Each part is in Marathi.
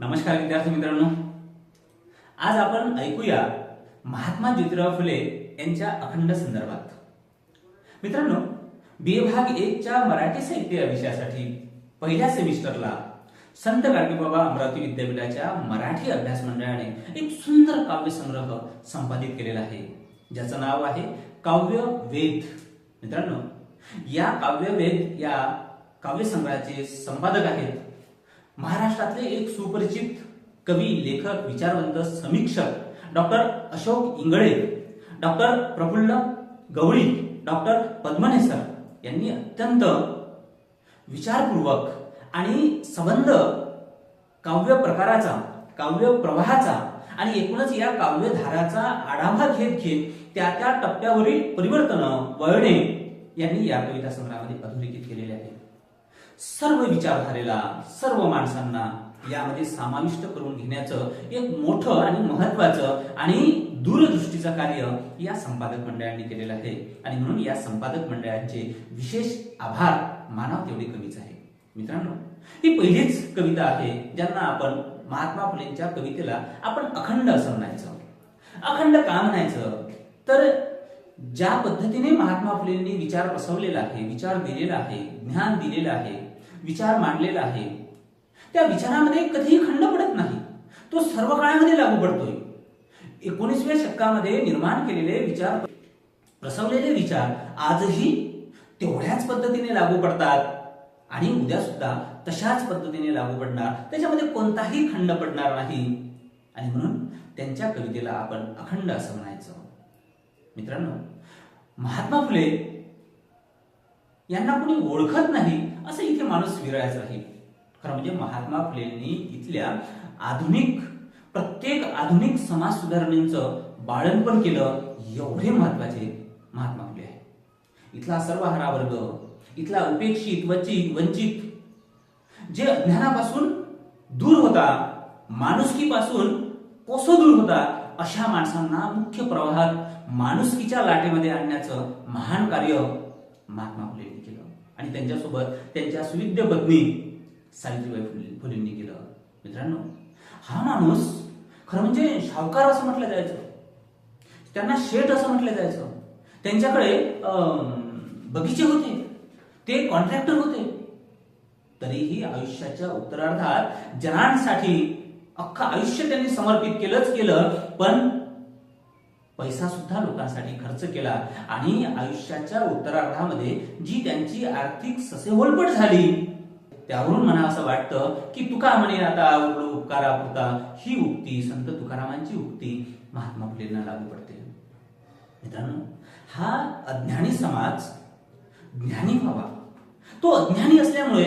नमस्कार विद्यार्थी मित्रांनो. आज आपण ऐकूया महात्मा ज्योतिराव फुले यांच्या अखंड संदर्भात. मित्रांनो बी भाग एक च्या मराठी साहित्य या विषयासाठी पहिल्या सेमिस्टरला संत गाडगेबाबा अमरावती विद्यापीठाच्या मराठी अभ्यास मंडळाने एक सुंदर काव्य संग्रह संपादित केलेला आहे. ज्याचं नाव आहे काव्य वेद. मित्रांनो या काव्य वेद या काव्य संग्रहाचे संपादक आहेत महाराष्ट्रातले एक सुपरिचित कवी लेखक विचारवंत समीक्षक doctor Ashok Ingle doctor Praful Gawali doctor Padmanesar यांनी अत्यंत विचारपूर्वक आणि संबंध काव्य प्रकाराचा काव्य प्रवाहाचा आणि एकूणच या काव्यधाराचा आढावा घेत घेत त्या त्या टप्प्यावरील परिवर्तन वळणे यांनी या कविता संग्रहामध्ये अधोरेखित केलेले आहे. सर्व विचारधारेला सर्व माणसांना यामध्ये समाविष्ट करून घेण्याचं एक मोठं आणि महत्वाचं आणि दूरदृष्टीचं कार्य या संपादक मंडळांनी केलेलं आहे. आणि म्हणून या संपादक मंडळांचे विशेष आभार मानव तेवढे कमीच आहे. मित्रांनो ही पहिलीच कविता आहे ज्यांना आपण महात्मा फुलेंच्या कवितेला आपण अखंड असं म्हणायचं. अखंड का म्हणायचं? तर ज्या पद्धतीने महात्मा फुलेंनी विचार बसवलेला आहे विचार दिलेला आहे ज्ञान दिलेलं आहे विचार मांडलेला आहे. त्या विचारामध्ये कधीही खंड पडत नाही. तो सर्व काळामध्ये लागू पडतोय. एकोणीसव्या शतकामध्ये निर्माण केलेले विचार बसवलेले विचार आजही तेवढ्याच पद्धतीने लागू पडतात. आणि उद्या सुद्धा तशाच पद्धतीने लागू पडणार. त्याच्यामध्ये कोणताही खंड पडणार नाही. आणि म्हणून त्यांच्या कवितेला आपण अखंड असं म्हणायचं. मित्रांनो महात्मा फुले यांना कोणी ओळखत नाही. असं इथे माणूस विरायचा राहील खरं म्हणजे महात्मा फुलेंनी इथल्या आधुनिक प्रत्येक आधुनिक समाज सुधारणेचं बाळणपण केलं एवढे महत्त्वाचे महात्मा फुले आहे इथला सर्वहारा वर्ग इथला उपेक्षित वंचित वंचित जे अज्ञानापासून दूर होता माणुसकीपासून कोसो दूर होता अशा माणसांना मुख्य प्रवाहात माणुसकीच्या लाटेमध्ये आणण्याचं महान कार्य महात्मा फुलेंनी केलं. आणि त्यांच्यासोबत त्यांच्या सुविद्य पत्नी सावित्रीबाई फुले फुलेंनी केलं. मित्रांनो हा माणूस खरं म्हणजे सावकार असं म्हटलं जायचं. त्यांना शेठ असं म्हटलं जायचं. त्यांच्याकडे बगीचे होते. ते कॉन्ट्रॅक्टर होते. तरीही आयुष्याच्या उत्तरार्धात जनांसाठी अख्खं आयुष्य त्यांनी समर्पित केलंच केलं पण पैसा सुद्धा लोकांसाठी खर्च केला आणि आयुष्याच्या उत्तरार्धामध्ये जी त्यांची आर्थिक ससेहोलपट झाली त्यावरून मला असं वाटतं की तुका म्हणे आता उरलो उपकारा पुरता ही उक्ती संत तुकारामांची उक्ती महात्मा फुलेंना लागू पडते. मित्रांनो हा अज्ञानी समाज ज्ञानी व्हावा. तो अज्ञानी असल्यामुळे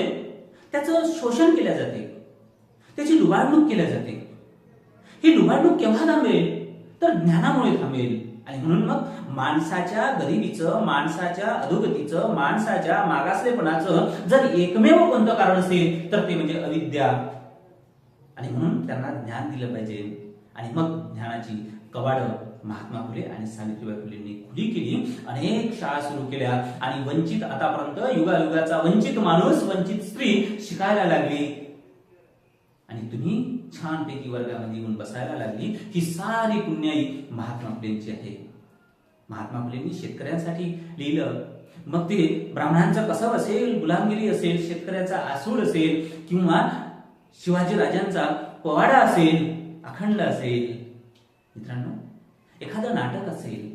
त्याचं शोषण केल्या जाते. त्याची लुबाडणूक केल्या जाते. ही लुबाडणूक केव्हा थांबेल तर ज्ञानामुळे थांबेल आणि म्हणून मग माणसाच्या गरिबीचं माणसाच्या अधोगतीचं माणसाच्या मागासलेपणाचं जर एकमेव कोणतं कारण असेल तर ते म्हणजे अविद्या. आणि म्हणून त्यांना ज्ञान दिलं पाहिजे. आणि मग ज्ञानाची कवाड महात्मा फुले आणि सावित्रीबाई फुलेंनी खुली केली. अनेक शाळा सुरू केल्या. आणि वंचित आतापर्यंत युगायुगाचा वंचित माणूस वंचित स्त्री शिकायला लागली. आणि तुम्ही छानपैकी वर्गामध्ये येऊन बसायला लागली. ही सारी पुण्याई महात्मा फुलेंची आहे. महात्मा फुलेंनी शेतकऱ्यांसाठी लिहिलं. मग ते ब्राह्मणांचं कसब असेल गुलामगिरी असेल शेतकऱ्याचा आसूड असेल किंवा शिवाजी राजांचा पवाडा असेल अखंड असेल. मित्रांनो एखादं नाटक असेल.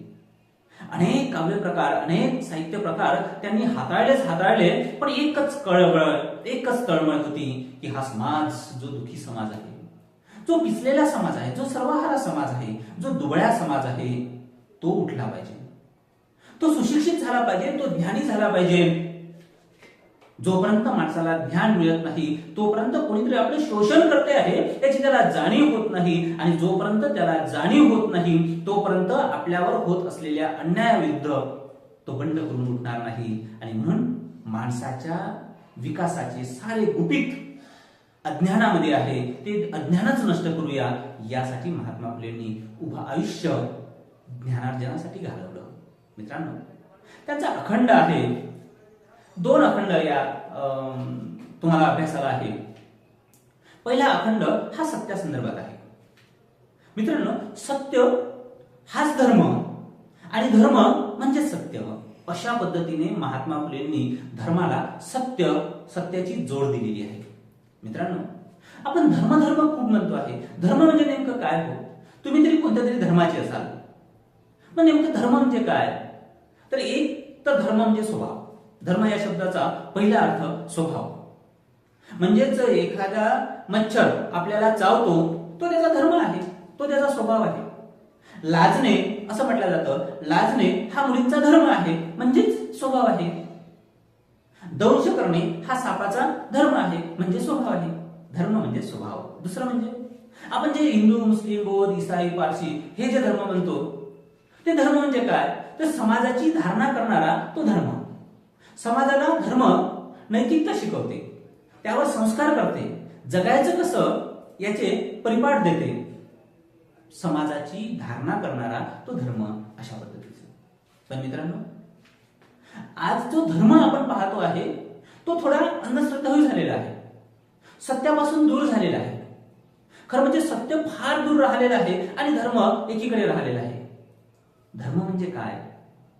अनेक काव्य प्रकार अनेक साहित्य प्रकार त्यांनी हाताळलेच हाताळले पण एकच कळवळ एकच तळमळ होती की हा समाज जो दुखी समाज आहे. जो पिचलेला समाज आहे जो सर्वहारा समाज आहे जो दुबळ्या समाज आहे तो उठला पाहिजे. तो सुशिक्षित झाला पाहिजे तो ज्ञानी झाला पाहिजे. जोपर्यंत माणसाला ज्ञान मिळत नाही तोपर्यंत कोणीतरी आपले शोषण करते आहे याची त्याला जाणीव होत नाही. आणि जोपर्यंत त्याला जाणीव होत नाही तोपर्यंत आपल्यावर होत असलेल्या अन्यायाविरुद्ध तो बंड करून उठणार नाही. आणि म्हणून माणसाच्या विकासाचे सारे गुपित अज्ञानामध्ये आहे ते अज्ञानच नष्ट करूया यासाठी महात्मा फुलेंनी उभं आयुष्य ज्ञानार्जनासाठी घालवलं. मित्रांनो त्यांचा अखंड आहे. दोन अखंड या तुम्हाला अभ्यासाला आहे. पहिला अखंड हा सत्यासंदर्भात आहे. मित्रांनो सत्य हाच धर्म. आणि धर्म म्हणजे सत्य. अशा पद्धतीने महात्मा फुलेंनी धर्माला सत्य सत्याची जोड दिलेली आहे. मित्रांनो आपण धर्म धर्म खूप म्हणतो आहे. धर्म म्हणजे नेमकं काय हो? तुम्ही तरी कोणत्या तरी धर्माचे असाल. मग नेमकं धर्म म्हणजे काय? तर एक तर धर्म म्हणजे स्वभाव. धर्म या शब्दाचा पहिला अर्थ स्वभाव. म्हणजेच एखादा मच्छर आपल्याला चावतो तो त्याचा धर्म आहे. तो त्याचा स्वभाव आहे. लाजणे असं म्हटलं जातं लाजणे हा मुलींचा धर्म आहे. म्हणजेच स्वभाव आहे. दंश करणे हा सापाचा धर्म आहे म्हणजे स्वभाव आहे. धर्म म्हणजे स्वभाव. दुसरं म्हणजे? आपण जे हिंदू मुस्लिम बौद्ध इसाई पारसी हे जे धर्म म्हणतो ते धर्म म्हणजे काय? तर समाजाची धारणा करणारा तो धर्म. समाजाला धर्म नैतिकता शिकवते. त्यावर संस्कार करते. जगायचं कसं? याचे परिपाठ देते. समाजाची धारणा करणारा तो धर्म अशा पद्धतीचा. पण मित्रांनो आज जो धर्म आपण पाहतो आहे तो थोडा अंधश्रद्धाही झालेला आहे. सत्यापासून दूर झालेला आहे. खरं म्हणजे सत्य फार दूर राहिलेलं आहे आणि धर्म एकीकडे राहिलेला आहे. धर्म म्हणजे काय?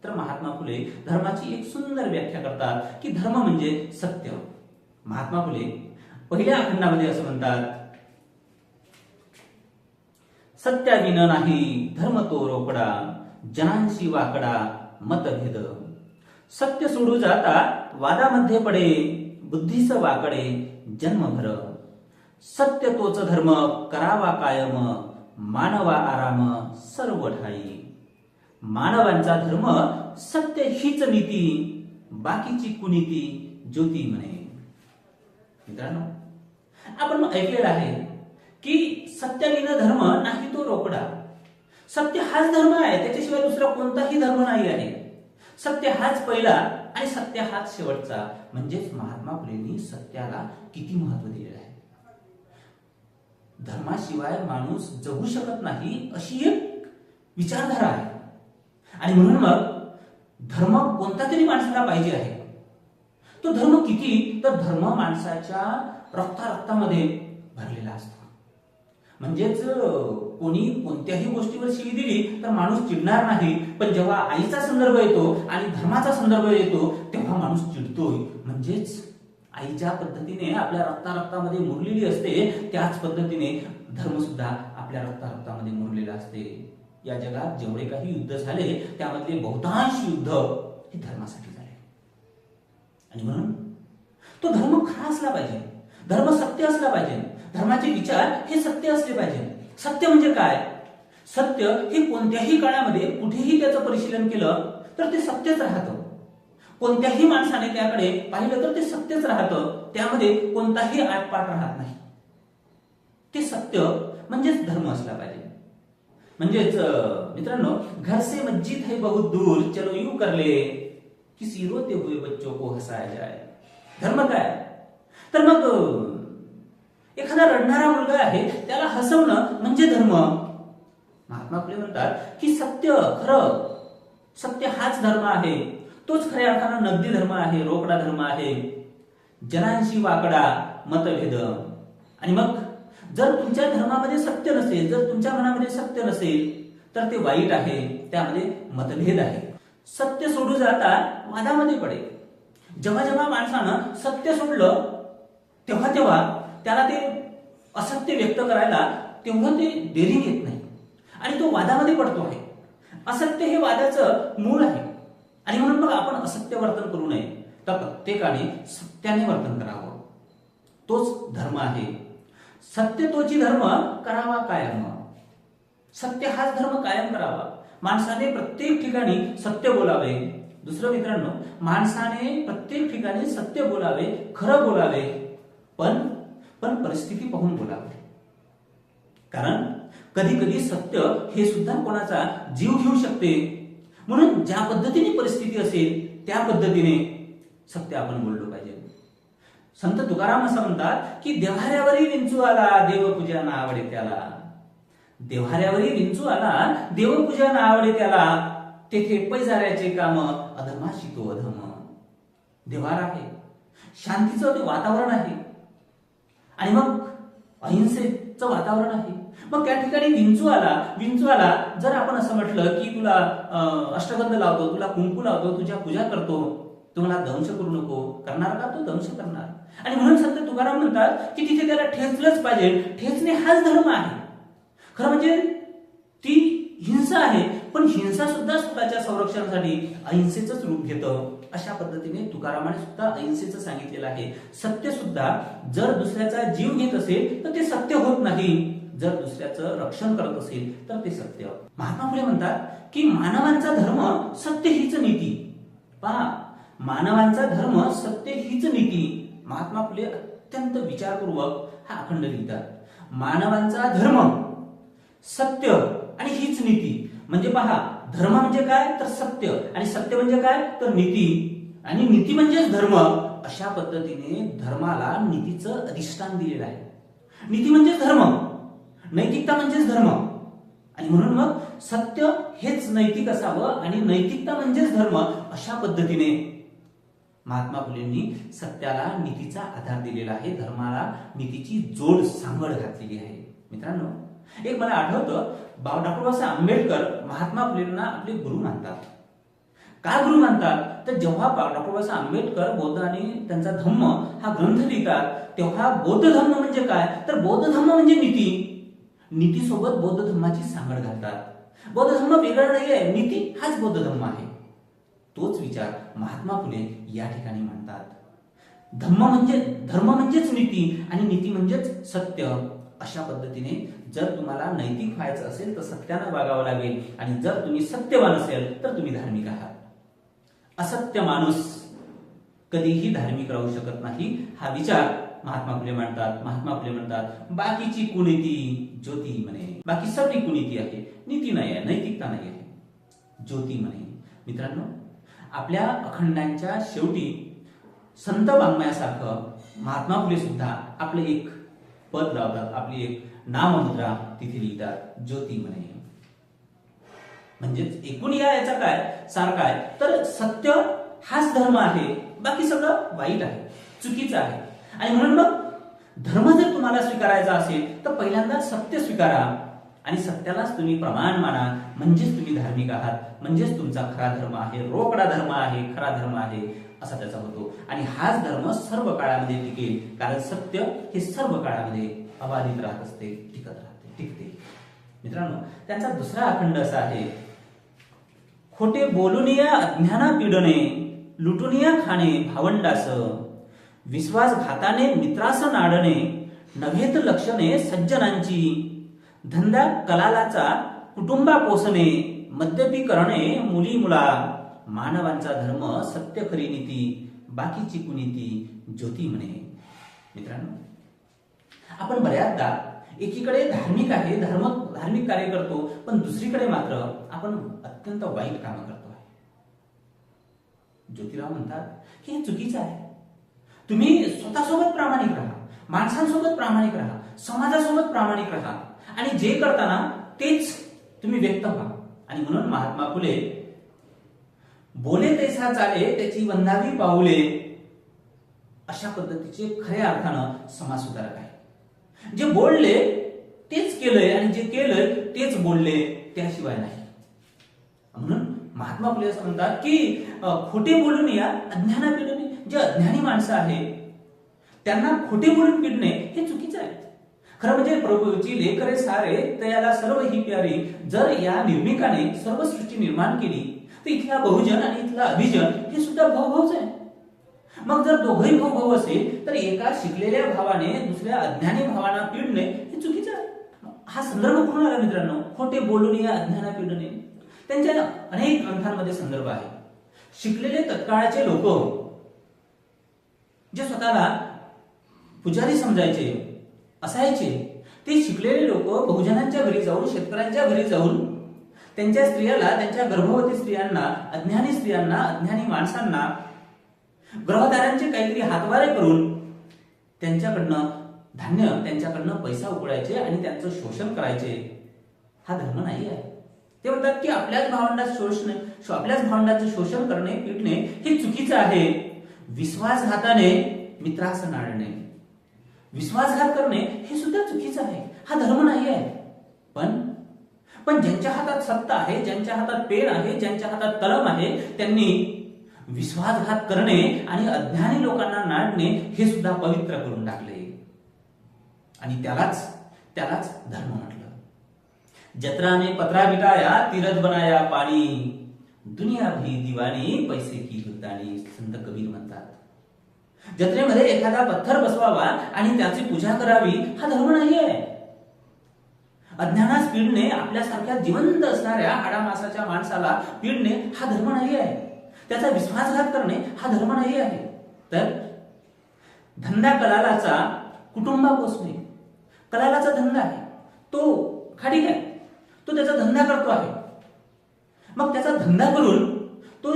तर महात्मा फुले धर्माची एक सुंदर व्याख्या करतात की धर्म म्हणजे सत्य. महात्मा फुले पहिल्या अखंडामध्ये असं म्हणतात सत्याविन नाही धर्म तो रोकडा जनांशी वाकडा मतभेद. सत्य सोडू जाता वादामध्ये पडे बुद्धीस वाकडे जन्मभर. सत्य तोच धर्म करावा कायम मानवा आराम सर्व ठाई. मानवांचा धर्म सत्य हीच नीती बाकीची कुनीती ज्योती म्हणे. मित्रांनो आपण ऐकलेलं आहे की सत्याविन धर्म नाही तो रोकडा. सत्य हाच धर्म आहे त्याच्याशिवाय दुसरा कोणताही धर्म नाही आहे. सत्य हाच पहिला आणि सत्य हाच शेवटचा. म्हणजेच महात्मा फुलेंनी सत्याला किती महत्त्व दिलेलं आहे? धर्माशिवाय माणूस जगू शकत नाही अशी एक विचारधारा आहे. आणि म्हणून मग धर्म कोणता तरी माणसाला पाहिजे आहे. तो धर्म किती? तर धर्म माणसाच्या रक्ता रक्तामध्ये भरलेला असतो. म्हणजेच कोणी कोणत्याही गोष्टीवर शिवी दिली तर माणूस चिडणार नाही. पण जेव्हा आईचा संदर्भ येतो आणि धर्माचा संदर्भ येतो तेव्हा माणूस चिडतोय. म्हणजेच आईच्या पद्धतीने आपल्या रक्ता रक्तामध्ये मुरलेली असते त्याच पद्धतीने धर्म सुद्धा आपल्या रक्ता रक्तामध्ये मुरलेला असते. या जगात जेवढे काही युद्ध झाले त्यामधले बहुतांश युद्ध हे धर्मासाठी झाले. आणि म्हणून तो धर्म खरा असला पाहिजे. धर्म सत्य असला पाहिजे. धर्माचे विचार हे सत्य असले पाहिजे. सत्य म्हणजे काय? सत्य हे कोणत्याही काळामध्ये कुठेही त्याचं परिशीलन केलं तर ते सत्यच राहतं. कोणत्याही माणसाने त्याकडे पाहिलं तर ते सत्यच राहतं. त्यामध्ये कोणताही आटपाट राहत नाही. ते सत्य म्हणजेच धर्म असला पाहिजे. म्हणजेच मित्रांनो घर से मस्जिद है बहुत दूर चलो यू कर ले. किसी रोते हुए बच्चों को हसाया जाए. धर्म काय? तर मग एखादा रडणारा मुलगा आहे त्याला हसवणं म्हणजे धर्म. महात्मा फुले म्हणतात की सत्य खरं सत्य हाच धर्म आहे. तोच खऱ्या अर्थानं नगदी धर्म आहे रोकडा धर्म आहे. जनांशी वाकडा मतभेद. आणि मग जर तुमच्या धर्मामध्ये सत्य नसेल जर तुमच्या मनामध्ये सत्य नसेल तर ते वाईट आहे त्यामध्ये मतभेद आहे. सत्य सोडू जाता वादामध्ये पडेल. जेव्हा जेव्हा माणसानं सत्य सोडलं तेव्हा तेव्हा त्याला ते असत्य व्यक्त करायला तेव्हा ते देरी येत नाही. आणि तो वादामध्ये पडतो आहे. असत्य हे वादाचं मूळ आहे. आणि म्हणून मग आपण असत्य वर्तन करू नये. तर प्रत्येकाने सत्याने वर्तन करावं. तोच धर्म आहे. सत्य तोची धर्म करावा कायम. सत्य हाच धर्म कायम करावा. माणसाने प्रत्येक ठिकाणी सत्य बोलावे. दुसरं मित्रांनो माणसाने प्रत्येक ठिकाणी सत्य बोलावे खरं बोलावे. पण पण परिस्थिती पाहून बोलावं कारण कधी कधी सत्य हे सुद्धा कोणाचा जीव घेऊ शकते. म्हणून ज्या पद्धतीने परिस्थिती असेल त्या पद्धतीने सत्य आपण बोललो पाहिजे. संत तुकाराम असं म्हणतात की देव्हाऱ्यावरही विंचू आला देवपूजा ना आवडे त्याला. देव्हाऱ्यावरही विंचू आला देवपूजा ना आवडे त्याला. तेथे पैजाऱ्याचे काम अधमा तो अधम देवार आहे. शांतीचं ते वातावरण आहे. आणि मग अहिंसेचं वातावरण आहे. मग त्या ठिकाणी विंचू आला विंचू आला जर आपण असं म्हटलं की तुला अं, अष्टगंध लावतो तुला कुंकू लावतो तुझ्या पूजा करतो तुम्हाला दंश करू नको. करणार का तो? दंश करणार. आणि म्हणून संत तुकाराम म्हणतात की तिथे त्याला ठेचलंच पाहिजे. ठेचणे हाच धर्म आहे. खरं म्हणजे ती हिंसा आहे. पण हिंसा सुद्धा स्वतःच्या संरक्षणासाठी अहिंसेच रूप घेतं. अशा पद्धतीने तुकारामाने सुद्धा अहिंसेचं सांगितलेलं आहे. सत्य सुद्धा जर दुसऱ्याचा जीव घेत असेल तर ते सत्य होत नाही. जर दुसऱ्याचं रक्षण करत असेल तर ते सत्य. महात्मा फुले म्हणतात की मानवांचा धर्म सत्य हीच नीती. पहा मानवांचा धर्म सत्य हीच नीती. महात्मा फुले अत्यंत विचारपूर्वक हा अखंड लिहितात. मानवांचा धर्म सत्य आणि हीच नीती. म्हणजे पहा धर्म म्हणजे काय? तर सत्य. आणि सत्य म्हणजे काय? तर नीती. आणि नीती म्हणजेच धर्म. अशा पद्धतीने धर्माला नीतीचं अधिष्ठान दिलेलं आहे. नीती म्हणजेच धर्म. नैतिकता म्हणजेच धर्म. आणि म्हणून मग सत्य हेच नैतिक असावं आणि नैतिकता म्हणजेच धर्म अशा पद्धतीने महात्मा फुलेंनी सत्याला नीतीचा आधार दिलेला आहे. धर्माला नीतीची जोड सांगड घातलेली आहे. मित्रांनो एक मला आठवतं बा- डॉक्टर बाबासाहेब आंबेडकर महात्मा फुलेंना आपले गुरु मानतात. का गुरु मानतात? तर जेव्हा डॉक्टर बाबासाहेब आंबेडकर बौद्ध आणि त्यांचा धम्म हा ग्रंथ लिहितात तेव्हा बौद्ध धम्म म्हणजे काय? तर बौद्ध धम्म म्हणजे नीती. नीतीसोबत बौद्ध धम्माची सांगड घालतात. बौद्ध धम्म वेगळा नाही आहे नीती हाच बौद्ध धम्म आहे. तोच विचार महात्मा फुले या ठिकाणी मांडतात. धम्म म्हणजे धर्म म्हणजेच नीती आणि नीती म्हणजेच सत्य अशा पद्धतीने जर तुम्हाला नैतिक व्हायचं असेल तर सत्यानं वागावं लागेल. आणि जर तुम्ही सत्यवान असेल तर तुम्ही धार्मिक आहात. असत्य माणूस कधीही धार्मिक राहू शकत नाही. हा विचार महात्मा फुले मांडतात. महात्मा फुले म्हणतात बाकीची कुणीती ज्योती म्हणे. बाकी सगळी कुणीती आहे. नीती नाही आहे नैतिकता नाही आहे. ज्योती म्हणे. मित्रांनो आपल्या अखंडांच्या शेवटी संत वाङ्मयासारखं महात्मा फुले सुद्धा आपलं एक पद लावतात. आपली एक नाममुद्रा तिथे लिहितात ज्योती म्हणे म्हणजेच एकूण या याचा काय? सार काय तर सत्य हाच धर्म आहे. बाकी सगळं वाईट आहे. चुकीचं आहे. आणि म्हणून मग धर्म जर तुम्हाला स्वीकारायचा असेल तर पहिल्यांदा सत्य स्वीकारा. आणि सत्यालाच तुम्ही प्रमाण माना. म्हणजेच तुम्ही धार्मिक आहात. म्हणजेच तुमचा खरा धर्म आहे. रोकडा धर्म आहे. खरा धर्म आहे. असा त्याचा होतो. आणि हाच धर्म सर्व काळामध्ये टिकेल. कारण सत्य हे सर्व काळामध्ये अबाधित राहत असते टिकत राहते टिकते. मित्रांनो त्यांचा दुसरा अखंड असा आहे खोटे बोलूनिया अज्ञाना पिडणे लुटुनिया खाणे भावंडास विश्वासघाताने मित्रास नाडणे नव्हेत लक्षणे सज्जनांची धंदा कलालाचा कुटुंबा पोसणे मद्यपी करणे मुली मुला मानवांचा धर्म सत्य खरी नीती बाकीची कुनीती ज्योती म्हणे. मित्रांनो आपण बऱ्याचदा एकीकडे धार्मिक आहे धर्म धार्मिक कार्य करतो पण दुसरीकडे मात्र आपण अत्यंत वाईट कामं करतो आहे. ज्योतिराव म्हणतात की हे चुकीचं आहे. तुम्ही स्वतःसोबत प्रामाणिक राहा माणसांसोबत प्रामाणिक राहा समाजासोबत प्रामाणिक राहा आणि जे करताना तेच तुम्ही व्यक्त व्हा. आणि म्हणून महात्मा फुले बोले तैसा चाले त्याची वंदावी पाऊले अशा पद्धतीचे खऱ्या अर्थानं समाज सुधारक आहे जे बोलले तेच केलंय आणि जे केलंय तेच बोलले त्याशिवाय नाही. म्हणून महात्मा फुले असं म्हणतात की खोटे बोलून या अज्ञाना पिढून जे अज्ञानी माणसं आहे त्यांना खोटे बोलून पिडणे हे चुकीचं आहे. खरं म्हणजे प्रभूची लेकरे सारे तयाला सर्व ही प्यारी. जर या निर्मिकाने सर्व सृष्टी निर्माण केली तर इथला बहुजन आणि इथला अभिजन हे सुद्धा भाऊभाऊच आहे. मग जर दोघंही भाऊ भाऊ असेल तर एका शिकलेल्या भावाने दुसऱ्या अज्ञानी भावांना पिडणे हे चुकीचं आहे. हा संदर्भ कुठून आला मित्रांनो? खोटे बोलून या अज्ञाना पिडणे. त्यांच्या अनेक ग्रंथांमध्ये संदर्भ आहे. शिकलेले तत्काळाचे लोक जे स्वतःला पुजारी समजायचे असायचे ते शिकलेले लोक बहुजनांच्या घरी जाऊन शेतकऱ्यांच्या घरी जाऊन त्यांच्या स्त्रियाला त्यांच्या गर्भवती स्त्रियांना अज्ञानी स्त्रियांना अज्ञानी माणसांना ग्रहदारांचे काहीतरी हातवारे करून त्यांच्याकडनं धान्य त्यांच्याकडनं पैसा उकळायचे आणि त्यांचं शोषण करायचे हा धर्म नाही आहे ते म्हणतात की आपल्याच भावंडात शोषणे शो- आपल्याच भावंडाचं शोषण करणे पिटणे हे चुकीचं आहे. विश्वासघाताने मित्रास नाडणे विश्वासघात करणे हे सुद्धा चुकीचं आहे. हा धर्म नाही आहे पण पण ज्यांच्या हातात सत्ता आहे ज्यांच्या हातात पेन आहे ज्यांच्या हातात तलम आहे त्यांनी विश्वासघात करणे आणि अज्ञानी लोकांना नाडणे हे सुद्धा पवित्र करून टाकले. आणि त्यालाच त्यालाच धर्म म्हटलं. जत्राने पत्रा बिटाया तीरथ बनाया पाणी. दुनिया भी दिवाणी पैसे की गुलतानी संत कबीर म्हणतात. जत्रेमध्ये एखादा पत्थर बसवावा आणि त्याची पूजा करावी हा धर्म नाही आहे अज्ञानास पिडणे आपल्यासारख्या जिवंत असणाऱ्या आडामासाच्या माणसाला पिडणे हा धर्म नाही आहे त्याचा विश्वासघात करणे हा धर्म नाही आहे. तर धंदा कलालाचा कुटुंबा पोचणे कलालाचा धंदा आहे. तो खाडी आहे. तो त्याचा धंदा करतो आहे. मग त्याचा धंदा करून तो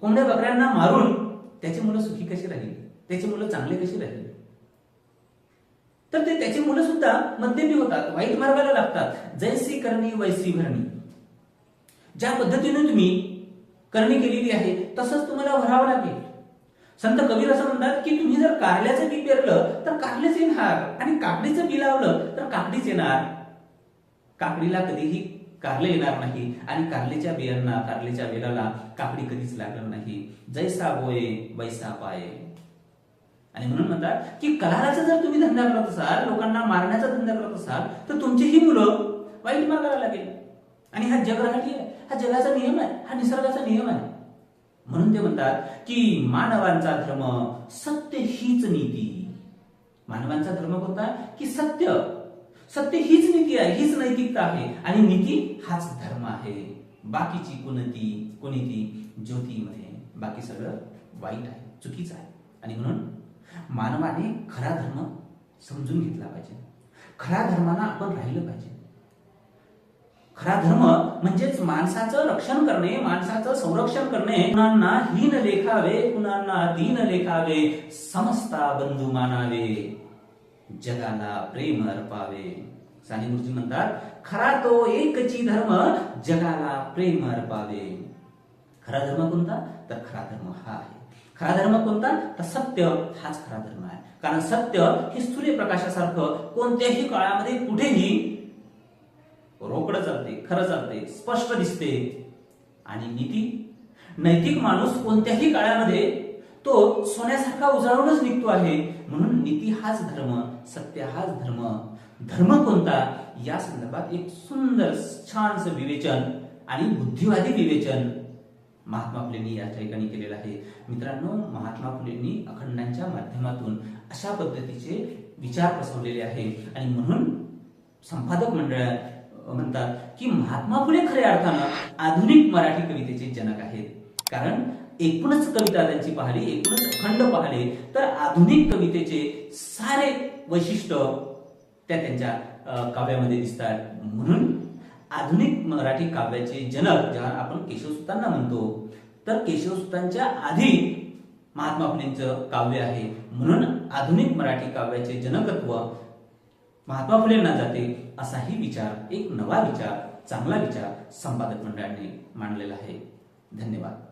कोंबड्या बकऱ्यांना मारून त्याची मुलं सुखी कशी राहील? त्याची मुलं चांगले कशी राहील? तर ते त्याची मुलं सुद्धा मध्यमी होतात वाईट मार्गाला लागतात. जैसी करणी वैसी भरणी. ज्या पद्धतीने तुम्ही करणी केलेली आहे तसंच तुम्हाला भरावं लागेल. संत कबीर असं म्हणतात की तुम्ही जर कारल्याचं बी पेरलं तर कारलेच येणार. आणि काकडीचं बी लावलं तर काकडीच येणार. काकडीला कधीही कारले येणार नाही. आणि कारलेच्या बियांना कारलेच्या वेलाला काकडी कधीच लागणार नाही. जैसा बोये वैसा पाये. आणि म्हणून म्हणतात की कलाराचा जर तुम्ही धंदा करत असाल लोकांना मारण्याचा धंदा करत असाल तर तुमचीही मुलं वाईट मार्गाला लागेल. आणि हा जगराठी आहे. हा जगाचा नियम आहे. हा निसर्गाचा नियम आहे. म्हणून ते म्हणतात की मानवांचा धर्म सत्य हीच नीती. मानवांचा धर्म कोणता? की सत्य. सत्य हीच नीती आहे हीच नैतिकता आहे. आणि नीती हाच धर्म आहे. बाकीची कोणती कोणती ज्योतीमध्ये. बाकी सगळं वाईट आहे चुकीचं आहे. आणि म्हणून मानवाने खरा धर्म समजून घेतला पाहिजे. खऱ्या धर्माला आपण राहिलं पाहिजे. खरा धर्म म्हणजेच माणसाचं रक्षण करणे माणसाचं संरक्षण करणे. कुणांना हीन लेखावे कुणांना दीन लेखावे समस्ता बंधू मानावे जगाला प्रेम अर्पावे. साने गुरुजी म्हणतात खरा तो एकची धर्म जगाला प्रेम अर्पावे. खरा धर्म कोणता? तर खरा धर्म हा आहे. खरा धर्म कोणता? तर सत्य हाच खरा धर्म आहे. कारण सत्य हे सूर्यप्रकाशासारखं कोणत्याही काळामध्ये कुठेही रोकडं चालते खरं चालते स्पष्ट दिसते. आणि नीती? नैतिक माणूस कोणत्याही काळामध्ये तो सोन्यासारखा उजाळूनच निघतो आहे. म्हणून नीती हाच धर्म सत्य हाच धर्म. धर्म कोणता? या संदर्भात एक सुंदर छानस विवेचन आणि बुद्धिवादी विवेचन महात्मा फुलेंनी या ठिकाणी केलेलं आहे. मित्रांनो महात्मा फुलेंनी अखंडांच्या माध्यमातून अशा पद्धतीचे विचार पसरवलेले आहे. आणि म्हणून संपादक मंडळ म्हणतात की महात्मा फुले खऱ्या अर्थानं आधुनिक मराठी कवितेचे जनक आहेत. कारण एकूणच कविता त्यांची पाहिली एकूणच अखंड पाहिले तर आधुनिक कवितेचे सारे वैशिष्ट्य त्या त्यांच्या काव्यामध्ये दिसतात. म्हणून आधुनिक मराठी काव्याचे जनक ज्या आपण केशवसुतांना म्हणतो तर केशवसुतांच्या आधी महात्मा फुलेंचं काव्य आहे. म्हणून आधुनिक मराठी काव्याचे जनकत्व महात्मा फुलेंना जाते. असाही विचार एक नवा विचार चांगला विचार संपादक मंडळाने मांडलेला आहे. धन्यवाद.